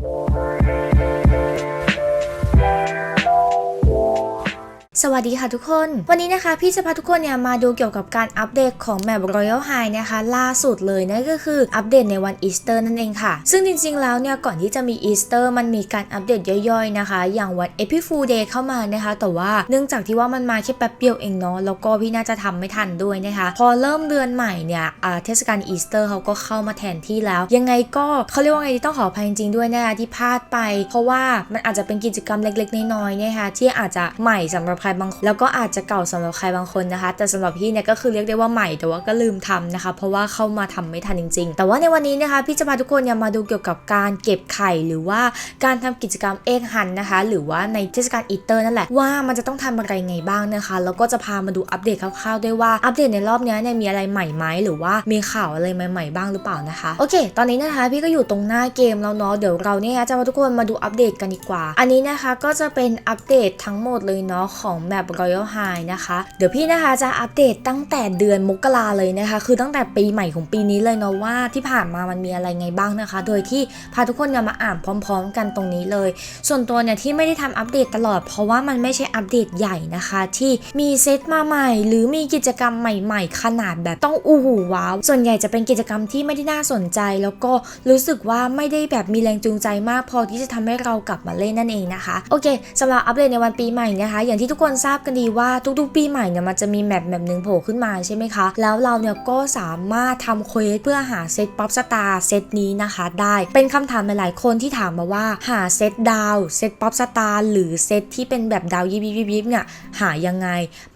Música สวัสดีค่ะทุกคน วันนี้นะคะพี่จะพาทุกคนเนี่ยมาดูเกี่ยวกับการอัปเดตของแมป Royal High นะคะ ล่าสุดเลยนั่นก็คืออัปเดตในวันอีสเตอร์นั่นเองค่ะ ซึ่งจริงๆแล้วเนี่ยก่อนที่จะมีอีสเตอร์มันมีการอัปเดตย่อยๆนะคะ อย่างวัน a p r i l Fool Day เข้ามานะคะ แต่ว่าเนื่องจากที่ว่ามันมาแค่แป๊บเดียวเองเนาะแล้วก็พี่น่าจะทำไม่ทันด้วยนะคะ พอเริ่มเดือนใหม่เนี่ยเทศกาลอีสเตอร์เขาก็เข้ามาแทนที่แล้ว ยังไงก็เขาเรียกว่าไงต้องขออภัยจริงๆด้วยนะคะที่พลาดไป เพราะว่ามันอาจจะเป็นกิจกรรมเล็กๆน้อยๆนะคะที่อาจจะใหม่สำหรับใครบางแล้วก็อาจจะเก่าสำหรับใครบางคนนะคะ แต่สำหรับพี่เนี่ยก็คือเรียกได้ว่าใหม่แต่ว่าก็ลืมทำนะคะ เพราะว่าเข้ามาทำไม่ทันจริง ๆ แต่ว่าในวันนี้นะคะ พี่จะพาทุกคนเนี่ยมาดูเกี่ยวกับการเก็บไข่หรือว่าการทำกิจกรรมเอกหันนะคะ หรือว่าในเทศกาลอีเตอร์นั่นแหละว่ามันจะต้องทำอะไรไงบ้างนะคะ แล้วก็จะพามาดูอัปเดตคร่าวๆด้วยว่าอัปเดตในรอบนี้เนี่ยมีอะไรใหม่ไหมหรือว่ามีข่าวอะไรใหม่ ๆ บ้างหรือเปล่านะคะ โอเค ตอนนี้นะคะ พี่ก็อยู่ตรงหน้าเกมแล้วเนาะเดี๋ยวเราเนี่ยจะมาทุกคนมาดูอัปเดตกันดีกว่า อันนี้นะคะก็จะเป็นอัปเดตทั้งหมดเลยเนาะของของแมป Royal High นะคะ เดี๋ยวพี่นะคะจะอัปเดตตั้งแต่เดือนมกราเลยนะคะ คือตั้งแต่ปีใหม่ของปีนี้เลยเนาะว่าที่ผ่านมามันมีอะไรไงบ้างนะคะ โดยที่พาทุกคนเนี่ยมาอ่านพร้อม ๆ กันตรงนี้เลย ส่วนตัวเนี่ยที่ไม่ได้ทำอัปเดตตลอด เพราะว่ามันไม่ใช่อัปเดตใหญ่นะคะ ที่มีเซตมาใหม่ หรือมีกิจกรรมใหม่ ๆ ขนาดแบบต้องอู้หูว้าวส่วนใหญ่จะเป็นกิจกรรมที่ไม่ได้น่าสนใจ แล้วก็รู้สึกว่าไม่ได้แบบมีแรงจูงใจมากพอที่จะทำให้เรากลับมาเล่นนั่นเองนะคะโอเคสำหรับอัปเดตในวันปีใหม่นะคะ อย่างที่ทุกคนทราบกันดีว่าทุกๆ ปีใหม่เนี่ยมันจะมีแมปแมปหนึ่งโผล่ขึ้นมาใช่ไหมคะ แล้วเราเนี่ยก็สามารถทำเควสเพื่อหาเซตป๊อปสตาร์เซตนี้นะคะได้ เป็นคำถามหลายๆคนที่ถามมาว่าหาเซตดาวเซตป๊อปสตาร์หรือเซตที่เป็นแบบดาวยิบยิบยิบยิบเนี่ยหายังไง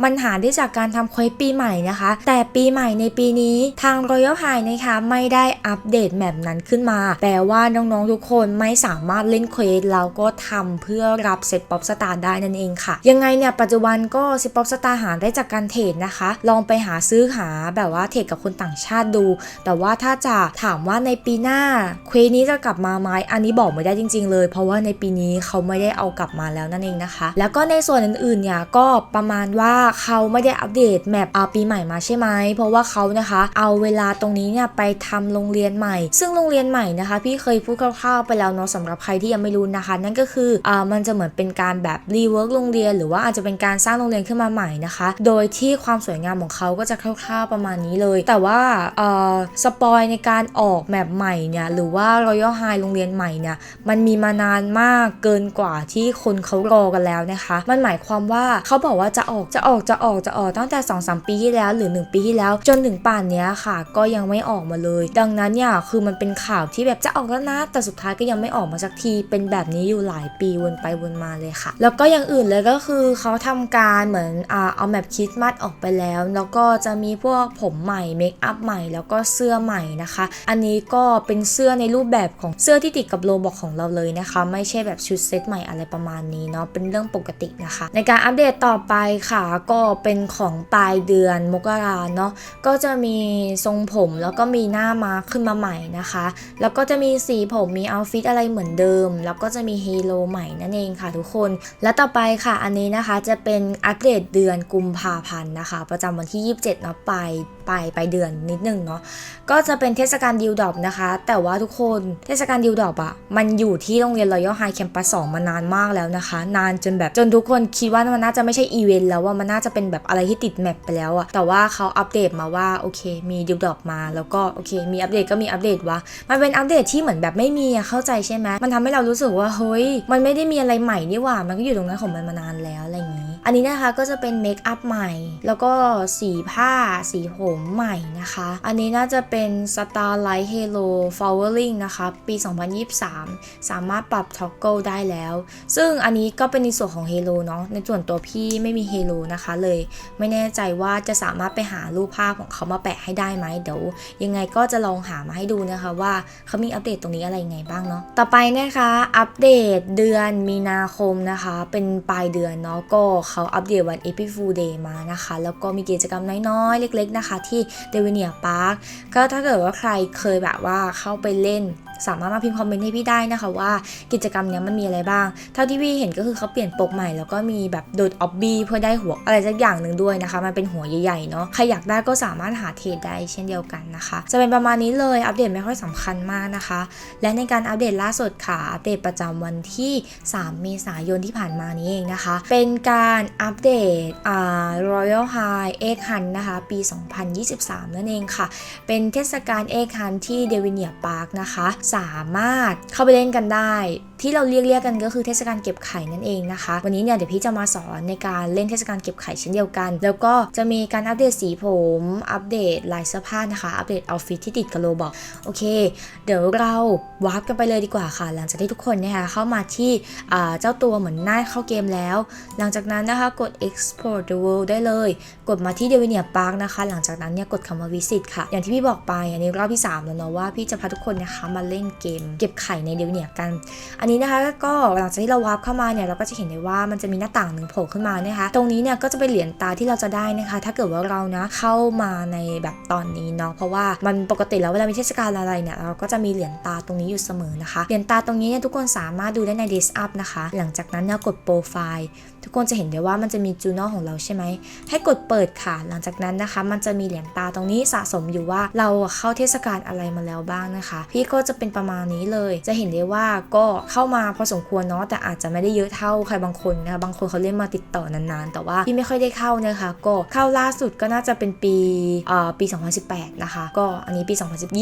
มันหาได้จากการทำเควสปีใหม่นะคะ แต่ปีใหม่ในปีนี้ทาง Royal High นะคะไม่ได้อัปเดตแมปนั้นขึ้นมา แปลว่าน้องๆทุกคนไม่สามารถเล่นเควสแล้วก็ทำเพื่อรับเซตป๊อปสตาร์ได้นั่นเองค่ะ ยังไงเนี่ยปัจจุบันก็ซตป๊อปสตาร์หาได้จากการเทรดนะคะ ลองไปหาซื้อหาแบบว่าเทรดกับคนต่างชาติดู แต่ว่าถ้าจะถามว่าในปีหน้าเควนี้จะกลับมาไหมอันนี้บอกไม่ได้จริง ๆ เลย เพราะว่าในปีนี้เขาไม่ได้เอากลับมาแล้วนั่นเองนะคะ แล้วก็ในส่วนอื่นๆเนี่ยก็ประมาณว่าเขาไม่ได้อัปเดตแมปอาปีใหม่มาใช่ไหมเพราะว่าเขานะคะ เอาเวลาตรงนี้เนี่ยไปทำโรงเรียนใหม่ ซึ่งโรงเรียนใหม่นะคะ พี่เคยพูดคร่าวๆไปแล้วเนาะสำหรับใครที่ยังไม่รู้นะคะ นั่นก็คืออ่ามันจะเหมือนเป็นการแบบรีเวิร์กโรงเรียนหรือว่าอาจจะเป็นการสร้างโรงเรียนขึ้นมาใหม่นะคะ โดยที่ความสวยงามของเขาก็จะคร่าวๆประมาณนี้เลย แต่ว่าเออสปอยในการออกแมปใหม่เนี่ยหรือว่า Royal High โรงเรียนใหม่เนี่ยมันมีมานานมากเกินกว่าที่คนเขารอกันแล้วนะคะ มันหมายความว่าเขาบอกว่าจะออกจะออกจะออกจะออกตั้งแต่2-3ปีที่แล้วหรือ 1 ปีที่แล้ว จนถึงป่านเนี้ยค่ะ ก็ยังไม่ออกมาเลย ดังนั้นเนี่ยคือมันเป็นข่าวที่แบบจะออกแล้วนะ แต่สุดท้ายก็ยังไม่ออกมาสักทีเป็นแบบนี้อยู่หลายปีวนไปวนมาเลยค่ะ แล้วก็อย่างอื่นเลยก็คือเขาทำการเหมือนอเอาแมปคริสต์มาสออกไปแล้ว แล้วก็จะมีพวกผมใหม่เมคอัพใหม่แล้วก็เสื้อใหม่นะคะ อันนี้ก็เป็นเสื้อในรูปแบบของเสื้อที่ติดกับโลบอกของเราเลยนะคะ ไม่ใช่แบบชุดเซตใหม่อะไรประมาณนี้เนาะเป็นเรื่องปกตินะคะ ในการอัปเดตต่อไปค่ะ ก็เป็นของปลายเดือนมกราเนาะก็จะมีทรงผมแล้วก็มีหน้ามาขึ้นมาใหม่นะคะ แล้วก็จะมีสีผมมีเอาฟิตอะไรเหมือนเดิม แล้วก็จะมีฮีโร่ใหม่นั่นเองค่ะทุกคน และต่อไปค่ะอันนี้นะคะจะเป็นอัปเดตเดือนกุมภาพันธ์นะคะ ประจำวันที่ 27เนาะปปลายปลายเดือนนิดนึงเนาะก็จะเป็นเทศกาลดิวดอปนะคะ แต่ว่าทุกคนเทศกาลดิวดอปอะมันอยู่ที่โรงเรียนรอยัลไฮแคมปัสสองมานานมากแล้วนะคะ นานจนแบบจนทุกคนคิดว่ามันน่าจะไม่ใช่อีเวนต์แล้วว่ามันน่าจะเป็นแบบอะไรที่ติดแมปไปแล้วอะแต่ว่าเขาอัปเดตมาว่าโอเค มีดิวดอปมา แล้วก็โอเค มีอัปเดตก็มีอัปเดตวะมันเป็นอัปเดตที่เหมือนแบบไม่มีเข้าใจใช่ไหมมันทำให้เรารู้สึกว่าเฮ้ยมันไม่ได้มีอะไรใหม่นี่หว่า มันก็อยู่ตรงนั้นของมันมานานแล้วอะไรอย่างนี้ อันนี้นะคะก็จะเป็นเมคอัพใหม่ แล้วก็สีผ้าสีผมใหม่นะคะ อันนี้น่าจะเป็น Starlight Halo Flowering นะคะ ปี 2023 สามารถปรับ toggle ได้แล้ว ซึ่งอันนี้ก็เป็นในส่วนของ Halo เนาะ ในส่วนตัวพี่ไม่มี Halo นะคะเลย ไม่แน่ใจว่าจะสามารถไปหารูปภาพของเขามาแปะให้ได้ไหมเดี๋ยวยังไงก็จะลองหามาให้ดูนะคะว่าเขามีอัปเดตตรงนี้อะไรยังไงบ้างเนาะ ต่อไปนะคะ อัปเดตเดือนมีนาคมนะคะ เป็นปลายเดือนเนาะ ก็เขาอัปเดตวัน April Fool Day มานะคะ แล้วก็มีกิจกรรมน้อยๆ เล็ก ๆ นะคะที่เดวิเนียพาร์คก็ถ้าเกิดว่าใครเคยแบบว่าเข้าไปเล่น สามารถมาพิมพ์คอมเมนต์ให้พี่ได้นะคะว่ากิจกรรมเนี้ยมันมีอะไรบ้าง เท่าที่พี่เห็นก็คือเขาเปลี่ยนปกใหม่แล้วก็มีแบบโดดออบบี้เพื่อได้หัวอะไรสักอย่างหนึ่งด้วยนะคะ มันเป็นหัวใหญ่ๆเนาะใครอยากได้ก็สามารถหาเทรดได้เช่นเดียวกันนะคะ จะเป็นประมาณนี้เลยอัปเดตไม่ค่อยสำคัญมากนะคะ และในการอัปเดตล่าสุดค่ะอัปเดตประจำวันที่ 3 เมษายนที่ผ่านมานี้เองนะคะ เป็นการอัปเดตอ่า Royal High Egg Hunt นะคะปี 2023 นั่นเองค่ะ เป็นเทศกาลเอกฮันที่เดวิเนียพาร์คนะคะสามารถเข้าไปเล่นกันได้ ที่เราเรียกเรียกกันก็คือเทศกาลเก็บไข่นั่นเองนะคะ วันนี้เนี่ยเดี๋ยวพี่จะมาสอนในการเล่นเทศกาลเก็บไข่เช่นเดียวกัน แล้วก็จะมีการอัปเดตสีผม อัปเดตลายเสื้อผ้านะคะ อัปเดตเอาฟิตที่ติดกับโลบอกโอเค เดี๋ยวเราวาร์ปกันไปเลยดีกว่าค่ะ หลังจากที่ทุกคนนะคะเข้ามาที่เจ้าตัวเหมือนหน้าเข้าเกมแล้ว หลังจากนั้นนะคะกด export the world ได้เลย กดมาที่เดวิเนียพาร์คนะคะ หลังจากนั้นเนี่ยกดคำว่า visit ค่ะ อย่างที่พี่บอกไปอันนี้รอบที่ 3 แล้วเนาะว่าพี่จะพาทุกคนนะคะมาเล่นเล่นเกม เก็บไข่ในเดวิเนียกัน อันนี้นะคะก็หลังจากที่เราวาร์ปเข้ามาเนี่ยเราก็จะเห็นได้ว่ามันจะมีหน้าต่างหนึ่งโผล่ขึ้นมานะคะตรงนี้เนี่ยก็จะเป็นเหรียญตาที่เราจะได้นะคะ ถ้าเกิดว่าเรานะเข้ามาในแบบตอนนี้เนาะเพราะว่ามันปกติแล้วเวลามีเทศกาลอะไรเนี่ยเราก็จะมีเหรียญตาตรงนี้อยู่เสมอนะคะเหรียญตาตรงนี้เนี่ยทุกคนสามารถดูได้ใน Days Up นะคะ หลังจากนั้นเนี่ยกดโปรไฟล์ ทุกคนจะเห็นได้ว่ามันจะมีจูนอของเราใช่ไหม ให้กดเปิดค่ะ หลังจากนั้นนะคะ มันจะมีเหรียญตาตรงนี้สะสมอยู่ว่าเราเข้าเทศกาลอะไรมาแล้วบ้างนะคะ พี่ก็จะเป็นประมาณนี้เลย จะเห็นได้ว่าก็เข้ามาพอสมควรเนาะแต่อาจจะไม่ได้เยอะเท่าใครบางคนนะคะบางคนเขาเล่นมาติดต่อนานๆ แต่ว่าพี่ไม่ค่อยได้เข้านะคะ ก็เข้าล่าสุดก็น่าจะเป็นปีเอ่อปี 2018 นะคะ ก็อันนี้ปี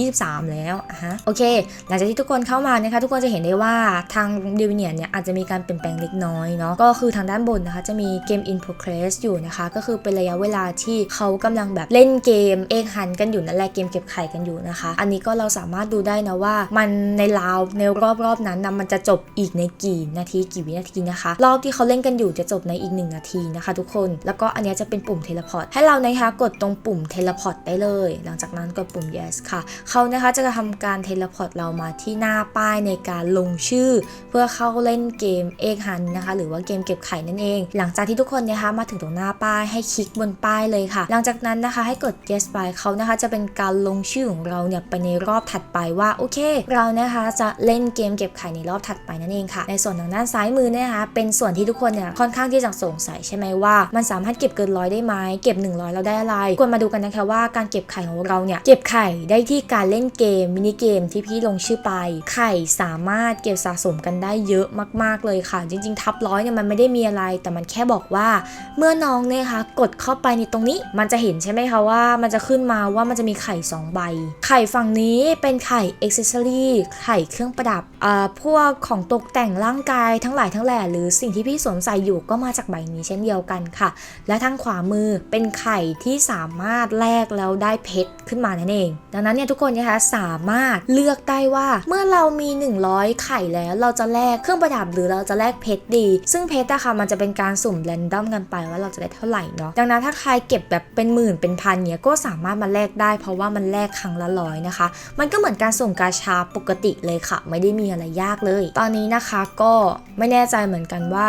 2023 แล้วอะฮะโอเค หลังจากที่ทุกคนเข้ามานะคะ ทุกคนจะเห็นได้ว่าทางดิวเนียเนี่ยอาจจะมีการเปลี่ยนแปลงเล็กน้อยเนาะก็คือทางด้านบนนะคะจะมีเกม in progress อยู่นะคะ ก็คือเป็นระยะเวลาที่เขากำลังแบบเล่นเกมเอกหันกันอยู่นั่นแหละเกมเก็บไข่กันอยู่นะคะ อันนี้ก็เราสามารถดูได้นะว่า มันในราวในรอบๆนั้นนะมันจะจบอีกในกี่นาทีกี่วินาทีนะคะ รอบที่เขาเล่นกันอยู่จะจบในอีก 1 นาทีนะคะ ทุกคนแล้วก็อันนี้จะเป็นปุ่มเทเลพอร์ตให้เรานะคะกดตรงปุ่มเทเลพอร์ตได้เลย หลังจากนั้นกดปุ่ม yes ค่ะเขานะคะจะทำการเทเลพอร์ตเรามาที่หน้าป้ายในการลงชื่อ เพื่อเข้าเล่นเกมเอกฮันนะคะ หรือว่าเกมเก็บไข่นั่นเอง หลังจากที่ทุกคนนะคะมาถึงตรงหน้าป้ายให้คลิกบนป้ายเลยค่ะ หลังจากนั้นนะคะให้กด yes ไปเขานะคะจะเป็นการลงชื่อของเราเนี่ยไปในรอบถัดไปว่าโอเค เรานะคะจะเล่นเกมเก็บไข่ในรอบถัดไปนั่นเองค่ะ ในส่วนทางด้านซ้ายมือเนยนะคะเป็นส่วนที่ทุกคนเนี่ยค่อนข้างที่จะสงสัยใช่ไหมว่า มันสามารถเก็บเกินร้อยได้ไหมเก็บ 100 เราได้อะไรควรมาดูกันนะคะว่าการเก็บไข่ของเราเนี่ยเก็บไข่ได้ที่การเล่นเกมมินิเกมที่พี่ลงชื่อไป ไข่สามารถเก็บสะสมกันได้เยอะมาก ๆเลยค่ะ จริง ๆ ทับร้อยเนี่ยมันไม่ได้มีอะไรแต่มันแค่บอกว่า เมื่อน้องเนี่ยคะกดเข้าไปในตรงนี้ มันจะเห็นใช่ไหมคะว่า มันจะขึ้นมาว่ามันจะมีไข่ 2 ใบ ไข่ฝั่งนี้เป็นไข่อ็อกเซสซอรี่ไข่เครื่องประดับอ่าพวกของตกแต่งร่างกายทั้งหลายทั้งแหล่หรือสิ่งที่พี่สวมใส่อยู่ก็มาจากใบนี้เช่นเดียวกันค่ะ และทางขวามือเป็นไข่ที่สามารถแลกแล้วได้เพชรขึ้นมานั่นเอง ดังนั้นเนี่ยทุกคนนะคะสามารถเลือกได้ว่าเมื่อเรามี 100 ไข่แล้วเราจะแลกเครื่องประดับหรือเราจะแลกเพชรดี ซึ่งเพชรอะค่ะมันจะเป็นการสุ่มแรนดอมกันไปว่าเราจะได้เท่าไหร่เนาะดังนั้นถ้าใครเก็บแบบเป็นหมื่นเป็นพันเนี่ยก็สามารถมาแลกได้ เพราะว่ามันแลกครั้งละร้อยนะคะ มันก็เหมือนการสุ่มกาชาปกติเลยค่ะ ไม่ได้มีอะไรยากเลย ตอนนี้นะคะก็ไม่แน่ใจเหมือนกันว่า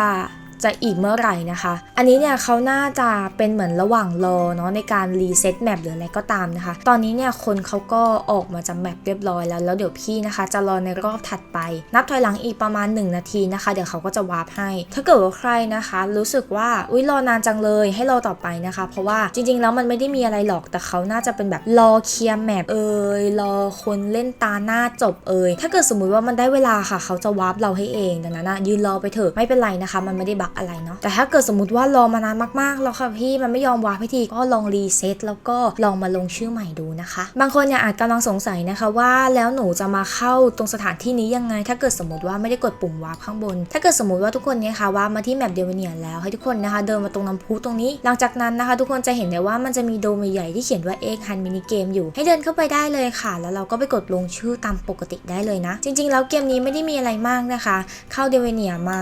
จะอีกเมื่อไหร่นะคะ อันนี้เนี่ยเขาน่าจะเป็นเหมือนระหว่างรอเนาะในการรีเซ็ตแมปหรืออะไรก็ตามนะคะ ตอนนี้เนี่ยคนเขาก็ออกมาจากแมปเรียบร้อยแล้ว แล้วเดี๋ยวพี่นะคะ จะรอในรอบถัดไป นับถอยหลังอีกประมาณ 1 นาทีนะคะ เดี๋ยวเขาก็จะวาร์ปให้ ถ้าเกิดว่าใครนะคะ รู้สึกว่าอุ้ยรอนานจังเลยให้รอต่อไปนะคะ เพราะว่าจริงๆแล้วมันไม่ได้มีอะไรหรอกแต่เขาน่าจะเป็นแบบรอเคลียร์แมปเอ่ยรอคนเล่นตาหน้าจบเอ่ยถ้าเกิดสมมุติว่ามันได้เวลาค่ะ เขาจะวาร์ปเราให้เองดังนั้นนะยืนรอไปเถอะไม่เป็นไรนะคะ มันไม่ได้บักอะไรเนาะแต่ถ้าเกิดสมมติว่ารอมานานมากๆแล้วค่ะพี่มันไม่ยอมวาร์ปให้ทีก็ลองรีเซ็ตแล้วก็ลองมาลงชื่อใหม่ดูนะคะ บางคนเนี่ยอาจกำลังสงสัยนะคะว่าแล้วหนูจะมาเข้าตรงสถานที่นี้ยังไง ถ้าเกิดสมมติว่าไม่ได้กดปุ่มวาร์ปข้างบน ถ้าเกิดสมมติว่าทุกคนเนี่ยค่ะวาร์ปมาที่แมปเดวเนียแล้วให้ทุกคนนะคะ เดินมาตรงน้ำพุตรงนี้ หลังจากนั้นนะคะ ทุกคนจะเห็นได้ว่ามันจะมีโดมใหญ่ที่เขียนว่าเอ็กฮันมินิเกมอยู่ให้เดินเข้าไปได้เลยค่ะ แล้วเราก็ไปกดลงชื่อตามปกติได้เลยนะ จริง ๆ แล้วเกมนี้ไม่ได้มีอะไรมากนะคะ เข้าเดวเนียมา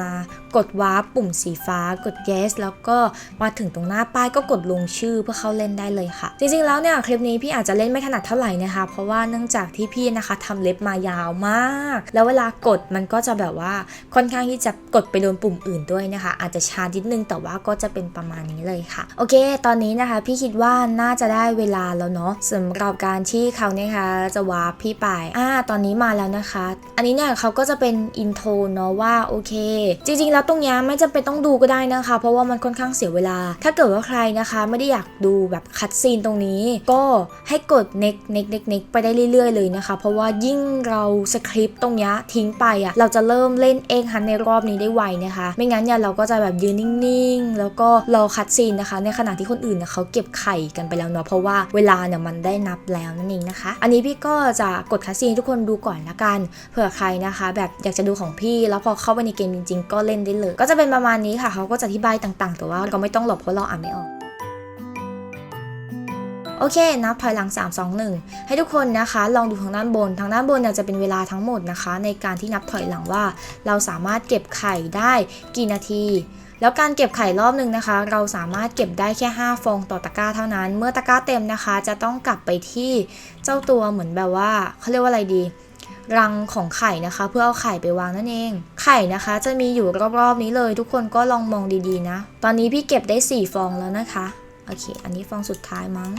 กดวาร์ปปุ่มสีฟ้ากด yes แล้วก็มาถึงตรงหน้าป้ายก็กดลงชื่อเพื่อเข้าเล่นได้เลยค่ะ จริงๆแล้วเนี่ยคลิปนี้พี่อาจจะเล่นไม่ถนัดเท่าไหร่นะคะ เพราะว่าเนื่องจากที่พี่นะคะทำเล็บมายาวมาก แล้วเวลากดมันก็จะแบบว่าค่อนข้างที่จะกดไปโดนปุ่มอื่นด้วยนะคะ อาจจะช้านิดนึงแต่ว่าก็จะเป็นประมาณนี้เลยค่ะ โอเค ตอนนี้นะคะ พี่คิดว่าน่าจะได้เวลาแล้วเนาะสำหรับการที่เขาเนี่ยคะจะวาร์ปพี่ไปอ่าตอนนี้มาแล้วนะคะ อันนี้เนี่ยเขาก็จะเป็นอินโทรเนาะว่าโอเค จริงๆแล้วตรงนี้ไม่จำเป็นต้องดูก็ได้นะคะ เพราะว่ามันค่อนข้างเสียเวลา ถ้าเกิดว่าใครนะคะ ไม่ได้อยากดูแบบคัดซีนตรงนี้ ก็ให้กด next next next next ไปได้เรื่อย ๆ เลยนะคะ เพราะว่ายิ่งเราสคริปต์ตรงนี้ทิ้งไปอะ่ะเราจะเริ่มเล่นเองฮันในรอบนี้ได้ไวนะคะ ไม่งั้นเนี่ยเราก็จะแบบยืนนิ่งๆ แล้วก็รอคัดซีนนะคะ ในขณะที่คนอื่นเนี่ยเขาเก็บไข่กันไปแล้วเนาะเพราะว่าเวลาเนี่ยมันได้นับแล้วนั่นเองนะคะ อันนี้พี่ก็จะกดคัดซีนทุกคนดูก่อนละกันเผื่อใครนะคะ แบบอยากจะดูของพี่แล้วพอเข้าไปในเกมจริง ๆ ก็เล่นได้เลย ก็จะเป็นประมาณนี้ค่ะเขาก็จะอธิบายต่างๆ แต่ว่าเราไม่ต้องหลบเพราะเราอ่านไม่ออกโอเคนับถอยหลัง 3 2 1 ให้ทุกคนนะคะ ลองดูทางด้านบน ทางด้านบนเนี่ยจะเป็นเวลาทั้งหมดนะคะ ในการที่นับถอยหลังว่า เราสามารถเก็บไข่ได้กี่นาที แล้วการเก็บไข่รอบหนึ่งนะคะ เราสามารถเก็บได้แค่ 5 ฟองต่อตะกร้าเท่านั้น เมื่อตะกร้าเต็มนะคะ จะต้องกลับไปที่เจ้าตัวเหมือนแบบว่าเขาเรียกว่าอะไรดี รังของไข่นะคะ เพื่อเอาไข่ไปวางนั่นเอง ไข่นะคะ จะมีอยู่รอบๆนี้เลย ทุกคนก็ลองมองดีๆนะ ตอนนี้พี่เก็บได้ 4 ฟองแล้วนะคะ โอเค อันนี้ฟองสุดท้ายมั้ง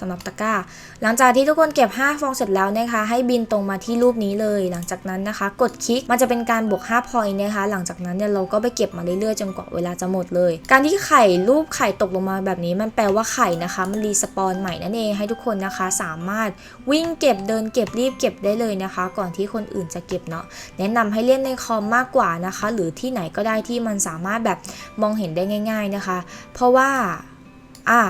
สำหรับตะกร้า หลังจากที่ทุกคนเก็บ 5 ฟองเสร็จแล้วนะคะ ให้บินตรงมาที่รูปนี้เลย หลังจากนั้นนะคะ กดคลิกมันจะเป็นการบวก5พอยต์นะคะ หลังจากนั้นเนี่ยเราก็ไปเก็บมาเรื่อยๆจนกว่าเวลาจะหมดเลย การที่ไข่รูปไข่ตกลงมาแบบนี้ มันแปลว่าไข่นะคะ มันรีสปอนใหม่นั่นเองให้ทุกคนนะคะ สามารถวิ่งเก็บเดินเก็บรีบเก็บได้เลยนะคะ ก่อนที่คนอื่นจะเก็บเนาะแนะนำให้เล่นในคอมมากกว่านะคะ หรือที่ไหนก็ได้ที่มันสามารถแบบมองเห็นได้ง่าย ๆนะคะ เพราะว่า อ่า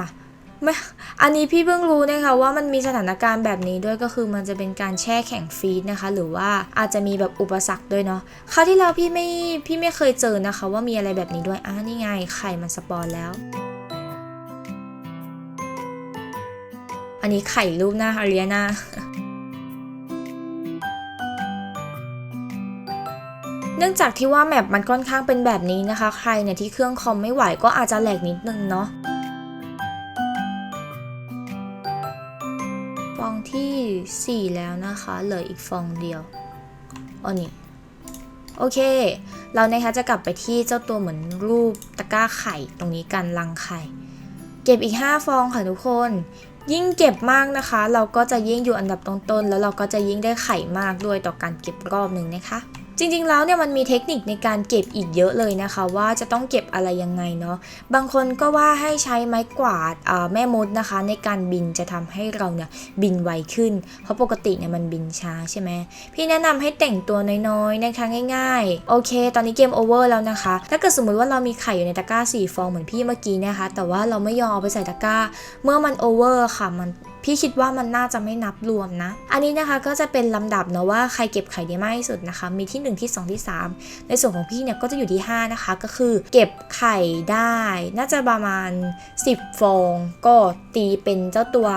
ไม่อันนี้พี่เพิ่งรู้นะคะว่ามันมีสถานการณ์แบบนี้ด้วยก็คือมันจะเป็นการแช่แข็งฟีดนะคะ หรือว่าอาจจะมีแบบอุปสรรคด้วยเนาะคราวที่แล้วพี่ไม่พี่ไม่เคยเจอนะคะ ว่ามีอะไรแบบนี้ด้วยอ่านี่ไงไข่มันสปอนแล้วอันนี้ไข่รูปหน้าฮารียนาเนื่องจากที่ว่าแมปมันค่อนข้างเป็นแบบนี้นะคะ ใครเนี่ยที่เครื่องคอมไม่ไหวก็อาจจะแหลกนิดนึงเนาะ ที่ 4 แล้วนะคะ เหลืออีกฟองเดียวอันนี้โอเค เรานะคะจะกลับไปที่เจ้าตัวเหมือนรูปตะกร้าไข่ตรงนี้กันรังไข่ เก็บอีก 5 ฟองค่ะทุกคน ยิ่งเก็บมากนะคะ เราก็จะยิ่งอยู่อันดับต้นๆแล้วเราก็จะยิ่งได้ไข่มากด้วยต่อการเก็บรอบหนึ่งนะคะ จริงๆแล้วเนี่ยมันมีเทคนิคในการเก็บอีกเยอะเลยนะคะ ว่าจะต้องเก็บอะไรยังไงเนาะบางคนก็ว่าให้ใช้ไม้กวาดอ่าแม่มดนะคะ ในการบินจะทำให้เราเนี่ยบินไวขึ้น เพราะปกติเนี่ยมันบินช้าใช่ไหมพี่แนะนำให้แต่งตัวน้อยๆนะคะง่ายๆโอเค ตอนนี้เกมโอเวอร์แล้วนะคะ ถ้าเกิดสมมติว่าเรามีไข่อยู่ในตะกร้า4ฟองเหมือนพี่เมื่อกี้นะคะ แต่ว่าเราไม่ยอมเอาไปใส่ตะกร้า เมื่อมันโอเวอร์ค่ะมัน พี่คิดว่ามันน่าจะไม่นับรวมนะ อันนี้นะคะก็จะเป็นลำดับเนาะว่าใครเก็บไข่ได้มากที่สุดนะคะ มีที่ 1 ที่ 2 ที่ 3 ในส่วนของพี่เนี่ยก็จะอยู่ที่ 5 นะคะ ก็คือเก็บไข่ได้ น่าจะประมาณ 10 ฟอง ก็ตีเป็นเจ้าตัว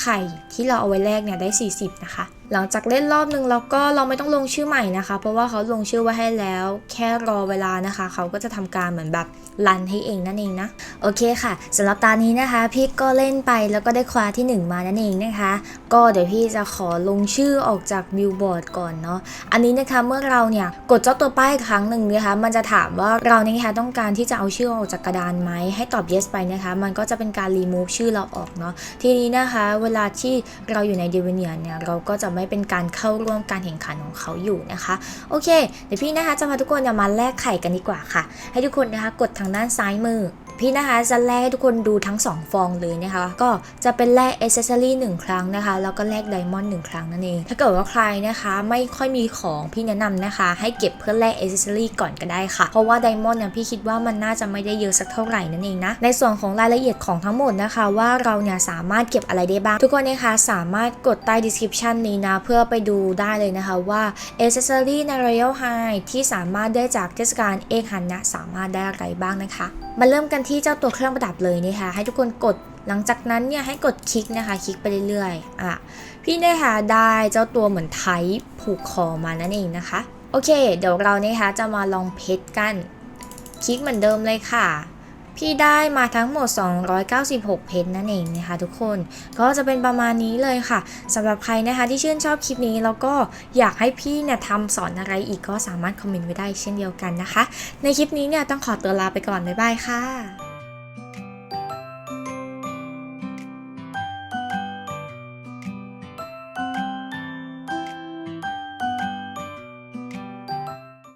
ไข่ที่เราเอาไว้แรกเนี่ยได้ 40 นะคะ หลังจากเล่นรอบนึงแล้วก็เราไม่ต้องลงชื่อใหม่นะคะ เพราะว่าเขาลงชื่อไว้ให้แล้ว แค่รอเวลานะคะ เขาก็จะทำการเหมือนแบบรันให้เองนั่นเองนะ โอเคค่ะสำหรับตานี้นะคะ พี่ก็เล่นไปแล้วก็ได้คว้าที่ 1 มานั่นเองนะคะ ก็เดี๋ยวพี่จะขอลงชื่อออกจากบิลบอร์ดก่อนเนาะอันนี้นะคะเมื่อเราเนี่ยกดเจ้าตัวป้ายอีกครั้งหนึ่งนะคะ มันจะถามว่าเราเนี่ยนะคะต้องการที่จะเอาชื่อออกจากกระดานไหมให้ตอบ yes ไปนะคะ มันก็จะเป็นการ remove ชื่อเราออกเนาะทีนี้นะคะ เวลาที่เราอยู่ในเดวิเนียเนี่ยเราก็จะไม่เป็นการเข้าร่วมการแข่งขันของเขาอยู่นะคะ โอเค เดี๋ยวพี่นะคะจะพาทุกคนมาแลกไข่กันดีกว่าค่ะ ให้ทุกคนนะคะกดทางด้านซ้ายมือ พี่นะคะจะแลกให้ทุกคนดูทั้ง 2 ฟองเลยนะคะ ก็จะเป็นแลกเอเซสซอรี่หนึ่งครั้งนะคะ แล้วก็แลกไดมอนด์หนึ่งครั้งนั่นเอง ถ้าเกิดว่าใครนะคะไม่ค่อยมีของพี่แนะนำนะคะ ให้เก็บเพื่อแลกเอเซสซอรี่ก่อนก็ได้ค่ะ เพราะว่าไดมอนด์เนี่ยพี่คิดว่ามันน่าจะไม่ได้เยอะสักเท่าไหร่นั่นเองนะ ในส่วนของรายละเอียดของทั้งหมดนะคะ ว่าเราเนี่ยสามารถเก็บอะไรได้บ้าง ทุกคนนะคะสามารถกดใต้ description นี้นะเพื่อไปดูได้เลยนะคะว่าเอเซสซอรี่ใน Royal High ที่สามารถได้จากเทศกาลเอกฮันนะสามารถได้อะไรบ้างนะคะ มาเริ่มกันที่เจ้าตัวเครื่องประดับเลยนะคะให้ทุกคนกดหลังจากนั้นเนี่ยให้กดคลิกนะคะคลิกไปเรื่อยๆอะพี่นะคะได้เจ้าตัวเหมือนไทผูกคอมานั่นเองนะคะ โอเค เดี๋ยวเรานะคะจะมาลองเพชรกัน คลิกเหมือนเดิมเลยค่ะ พี่ได้มาทั้งหมด 296 เพนนั่นเองนะคะทุกคน ก็จะเป็นประมาณนี้เลยค่ะสำหรับใครนะคะที่ชื่นชอบคลิปนี้แล้วก็อยากให้พี่เนี่ยทำสอนอะไรอีกก็สามารถคอมเมนต์ไว้ได้เช่นเดียวกันนะคะ ในคลิปนี้เนี่ยต้องขอตัวลาไปก่อน บ๊ายบายค่ะ